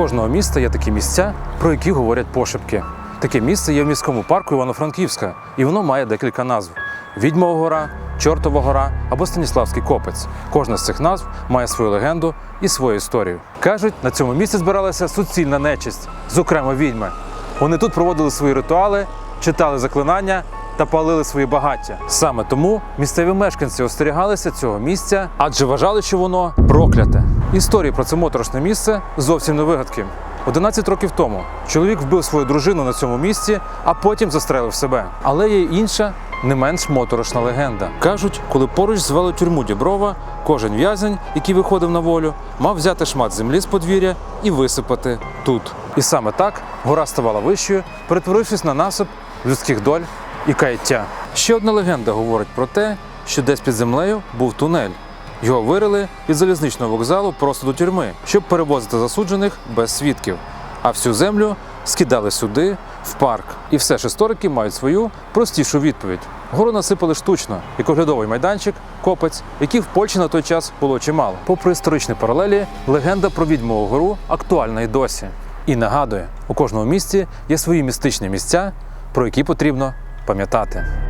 кожного міста є такі місця, про які говорять пошепки. Таке місце є в міському парку Івано-Франківська, і воно має декілька назв: Відьмова гора, Чортова гора або Станіславський копець. Кожна з цих назв має свою легенду і свою історію. Кажуть, на цьому місці збиралася суцільна нечисть, зокрема відьми. Вони тут проводили свої ритуали, читали заклинання та палили свої багаття. Саме тому місцеві мешканці остерігалися цього місця, адже вважали, що воно прокляте. Історії про це моторошне місце зовсім не вигадки. 11 років тому чоловік вбив свою дружину на цьому місці, а потім застрелив себе. Але є інша, не менш моторошна легенда. Кажуть, коли поруч звели тюрму Діброва, кожен в'язень, який виходив на волю, мав взяти шмат землі з подвір'я і висипати тут. І саме так гора ставала вищою, перетворившись на насип людських доль і каяття. Ще одна легенда говорить про те, що десь під землею був тунель. Його вирили від залізничного вокзалу просто до тюрми, щоб перевозити засуджених без свідків. А всю землю скидали сюди, в парк. І все ж історики мають свою простішу відповідь. Гору насипали штучно, як оглядовий майданчик, копець, яких в Польщі на той час було чимало. Попри історичні паралелі, легенда про відьмову гору актуальна й досі. І нагадує, у кожному місті є свої містичні місця, про які потрібно пам'ятати.